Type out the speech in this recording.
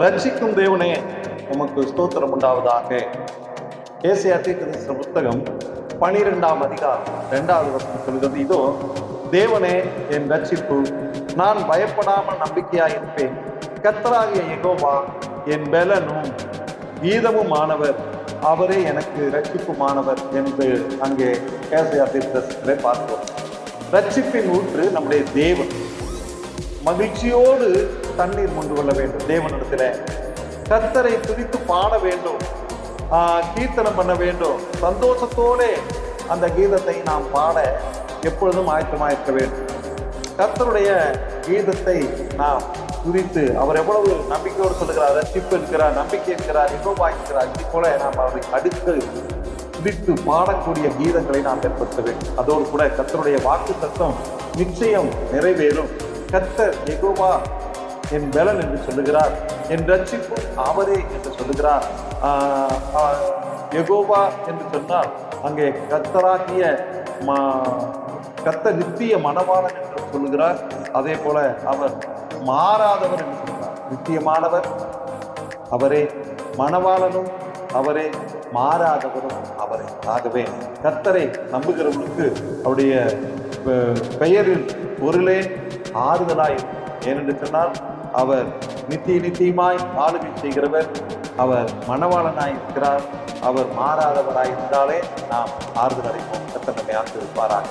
ரட்சிக்கும் தேவனே உமக்கு ஸ்தோத்திரம் உண்டாவதாக. ஏசியா தீர்க்கதரிசன புத்தகம் பனிரெண்டாம் அதிகாரம் ரெண்டாவது வருஷம் சொல்கிறது இதோ தேவனே என் ரட்சிப்பு நான் பயப்படாமல் நம்பிக்கையாய் இருப்பேன் கத்தராகிய எகோவா என் பலனும் மாணவர் அவரே எனக்கு ரட்சிப்புமானவர் என்று அங்கே ஏசியா தீர்க்கதரிசனத்திலே பார்க்கிறோம். ரட்சிப்பின் ஊற்று நம்முடைய தேவன். மகிழ்ச்சியோடு தண்ணீர் கொண்டு கொள்ள வேண்டும். தேவனிடத்தில் கத்தரை துதித்து பாட வேண்டும். கீர்த்தனம் பண்ண வேண்டும். சந்தோஷத்தோடு அந்த கீதத்தை நாம் பாட எப்பொழுதும் ஆயத்தமாயிருக்க வேண்டும். கத்தருடைய கீதத்தை நாம் துதித்து அவர் எவ்வளவு நம்பிக்கையோடு சொல்லுகிறார் ரசிப்பு இருக்கிறார் நம்பிக்கை இருக்கிறார் இன்னும் இருக்கிறார். இது போல நாம் அவரை அடுத்து துதித்து பாடக்கூடிய கீதங்களை நாம் ஏற்படுத்த வேண்டும். அதோடு கூட கத்தருடைய வாக்கு தத்துவம் நிச்சயம் நிறைவேறும். கத்தர் எகோவா என் பலன் என்று சொல்லுகிறார். என் ரட்சிப்பு அவரே என்று சொல்லுகிறார். எகோவா என்று சொன்னால் அங்கே கர்த்தராகிய மா கர்த்த நித்திய மனவாளன் என்று சொல்லுகிறார். அதே போல அவர் மாறாதவர் என்று சொல்கிறார் நித்தியமானவர் அவரே மணவாளனும் அவரே மாறாதவரும் அவரே. ஆகவே கர்த்தரை நம்புகிறவனுக்கு அவருடைய பெயரில் பொருளே ஆறுதலாய் ஏனென்று சொன்னால் அவர் நித்திய நித்தியமாய் ஆளுகை செய்கிறவர். அவர் மணவாளனாய் இருக்கிறார். அவர் மாறாதவராய் இருந்தாலே நாம் ஆறுதல் அடைப்போம் கர்த்தர் நம்மை ஆசிர்வதிப்பாராக.